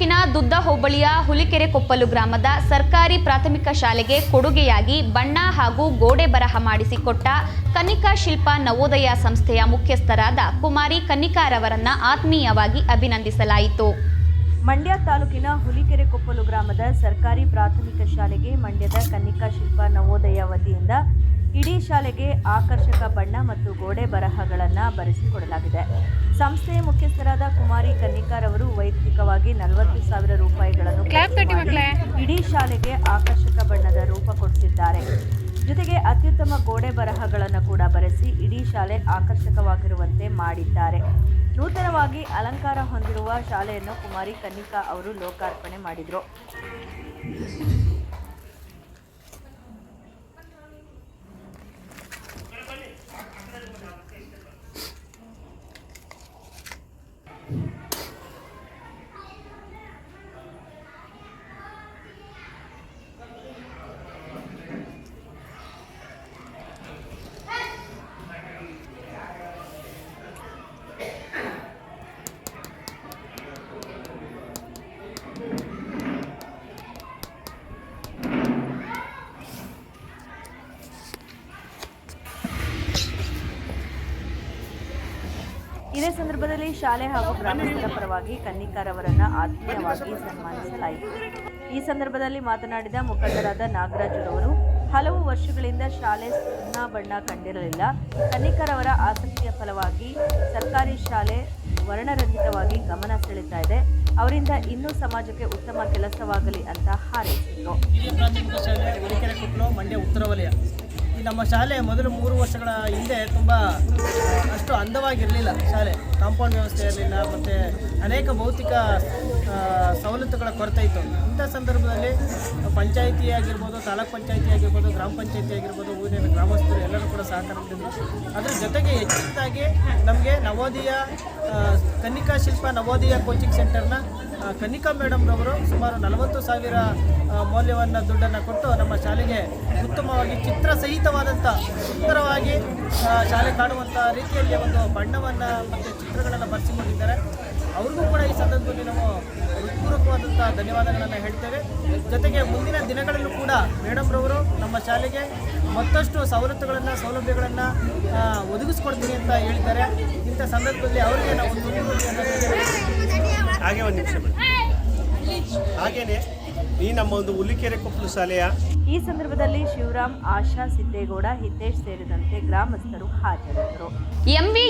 ತಾಲೂಕಿನ ದುದ್ದ ಹೋಬಳಿಯ ಹುಲಿಕೆರೆ ಕೊಪ್ಪಲು ಗ್ರಾಮದ ಸರ್ಕಾರಿ ಪ್ರಾಥಮಿಕ ಶಾಲೆಗೆ ಕೊಡುಗೆಯಾಗಿ ಬಣ್ಣ ಹಾಗೂ ಗೋಡೆ ಬರಹ ಮಾಡಿಸಿಕೊಟ್ಟ ಕನಿಕಾ ಶಿಲ್ಪ ನವೋದಯ ಸಂಸ್ಥೆಯ ಮುಖ್ಯಸ್ಥರಾದ ಕುಮಾರಿ ಕನ್ನಿಕಾರವರನ್ನ ಆತ್ಮೀಯವಾಗಿ ಅಭಿನಂದಿಸಲಾಯಿತು. ಮಂಡ್ಯ ತಾಲೂಕಿನ ಹುಲಿಕೆರೆ ಕೊಪ್ಪಲು ಗ್ರಾಮದ ಸರ್ಕಾರಿ ಪ್ರಾಥಮಿಕ ಶಾಲೆಗೆ ಮಂಡ್ಯದ ಕನ್ನಿಕಾ ಶಿಲ್ಪ ನವೋದಯ ವತಿಯಿಂದ ಶಾಲೆಗೆ ಆಕರ್ಷಕ ಬಣ್ಣ ಮತ್ತು ಗೋಡೆ ಬರಹಗಳನ್ನು ಬರೆಸಿಕೊಡಲಾಗಿದೆ. ಸಂಸ್ಥೆಯ ಮುಖ್ಯಸ್ಥರಾದ ಕುಮಾರಿ ಕನ್ನಿಕಾರವರು ವೈಯಕ್ತಿಕವಾಗಿ ನಲವತ್ತು ಸಾವಿರ ರೂಪಾಯಿಗಳನ್ನು ಇಡೀ ಶಾಲೆಗೆ ಆಕರ್ಷಕ ಬಣ್ಣದ ರೂಪ ಕೊಡಿಸಿದ್ದಾರೆ. ಜೊತೆಗೆ ಅತ್ಯುತ್ತಮ ಗೋಡೆ ಬರಹಗಳನ್ನು ಕೂಡ ಬರೆಸಿ ಇಡೀ ಶಾಲೆ ಆಕರ್ಷಕವಾಗಿರುವಂತೆ ಮಾಡಿದ್ದಾರೆ. ನೂತನವಾಗಿ ಅಲಂಕಾರ ಹೊಂದಿರುವ ಶಾಲೆಯನ್ನು ಕುಮಾರಿ ಕನ್ನಿಕಾ ಅವರು ಲೋಕಾರ್ಪಣೆ ಮಾಡಿದರು. ಇದೇ ಸಂದರ್ಭದಲ್ಲಿ ಶಾಲೆ ಹಾಗೂ ಗ್ರಾಮಸ್ಥರ ಪರವಾಗಿ ಕನ್ನಿಕಾರವರನ್ನ ಆತ್ಮೀಯವಾಗಿ ಸನ್ಮಾನಿಸಲಾಯಿತು ಈ ಸಂದರ್ಭದಲ್ಲಿ ಮಾತನಾಡಿದ ಮುಖಂಡರಾದ ನಾಗರಾಜರವರು ಹಲವು ವರ್ಷಗಳಿಂದ ಶಾಲೆ ಸುಣ್ಣ ಬಣ್ಣ ಕಂಡಿರಲಿಲ್ಲ. ಕನ್ನಿಕಾರವರ ಆಸಕ್ತಿಯ ಫಲವಾಗಿ ಸರ್ಕಾರಿ ಶಾಲೆ ವರ್ಣರಂಜಿತವಾಗಿ ಗಮನ ಸೆಳೀತಾ ಇದೆ. ಅವರಿಂದ ಇನ್ನೂ ಸಮಾಜಕ್ಕೆ ಉತ್ತಮ ಕೆಲಸವಾಗಲಿ ಅಂತ ಹಾರೈಸಿದರು. ಮಂಡ್ಯ ಉತ್ತರ ಈ ನಮ್ಮ ಶಾಲೆ ಮೊದಲು ಮೂರು ವರ್ಷಗಳ ಹಿಂದೆ ತುಂಬ ಅಷ್ಟು ಅಂದವಾಗಿರಲಿಲ್ಲ. ಶಾಲೆ ಕಾಂಪೌಂಡ್ ವ್ಯವಸ್ಥೆ ಇರಲಿಲ್ಲ, ಮತ್ತು ಅನೇಕ ಭೌತಿಕ ಸವಲತ್ತುಗಳ ಕೊರತೆ ಇತ್ತು. ಇಂಥ ಸಂದರ್ಭದಲ್ಲಿ ಪಂಚಾಯಿತಿ ಆಗಿರ್ಬೋದು ತಾಲೂಕ್ ಪಂಚಾಯಿತಿ ಆಗಿರ್ಬೋದು ಗ್ರಾಮ ಪಂಚಾಯಿತಿ ಆಗಿರ್ಬೋದು ಊರಿನ ಗ್ರಾಮಸ್ಥರು ಎಲ್ಲರೂ ಕೂಡ ಸಹಕಾರ ಅದ್ರ ಜೊತೆಗೆ ಹೆಚ್ಚಿನದಾಗಿ ನಮಗೆ ನವೋದಯ ಕನ್ನಿಕಾ ಶಿಲ್ಪ ನವೋದಯ ಕೋಚಿಂಗ್ ಸೆಂಟರ್ನ ಆ, ಕನ್ನಿಕಾ ಮೇಡಮ್ರವರು ಸುಮಾರು ನಲವತ್ತು ಸಾವಿರ ಮೌಲ್ಯವನ್ನು ದುಡ್ಡನ್ನು ಕೊಟ್ಟು ನಮ್ಮ ಶಾಲೆಗೆ ಉತ್ತಮವಾಗಿ ಚಿತ್ರ ಸಹಿತವಾದಂಥ ಸುಂದರವಾಗಿ ಶಾಲೆ ಕಾಣುವಂಥ ರೀತಿಯಲ್ಲಿ ಒಂದು ಬಣ್ಣವನ್ನು ಮತ್ತು ಚಿತ್ರಗಳನ್ನು ಬರೆಸಿಕೊಂಡಿದ್ದಾರೆ. ಅವ್ರಿಗೂ ಕೂಡ ಈ ಸಂದರ್ಭದಲ್ಲಿ ನಾವು ಹೃತ್ಪೂರ್ವಕವಾದಂಥ ಧನ್ಯವಾದಗಳನ್ನು ಹೇಳ್ತೇವೆ. ಜೊತೆಗೆ ಮುಂದಿನ ದಿನಗಳಲ್ಲೂ ಕೂಡ ಮೇಡಮ್ರವರು ನಮ್ಮ ಶಾಲೆಗೆ ಮತ್ತಷ್ಟು ಸವಲತ್ತುಗಳನ್ನು ಸೌಲಭ್ಯಗಳನ್ನು ಒದಗಿಸ್ಕೊಡ್ತೀನಿ ಅಂತ ಹೇಳ್ತಾರೆ ಇಂಥ ಸಂದರ್ಭದಲ್ಲಿ ಅವರಿಗೆ ನಾವು ಹಾಗೆ ಒಂದು ನಿಮಿಷ ಹಾಗೇನೆ ಈ ನಮ್ಮ ಒಂದು ಹುಲಿಕೆರೆ ಕೊಪ್ಪಲು ಶಾಲೆಯ ಈ ಸಂದರ್ಭದಲ್ಲಿ ಶಿವರಾಮ್ ಆಶಾ ಸಿದ್ದೇಗೌಡ ಹಿತೇಶ್ ಸೇರಿದಂತೆ ಗ್ರಾಮಸ್ಥರು ಹಾಜರಿದ್ದರು. ಎಂವಿ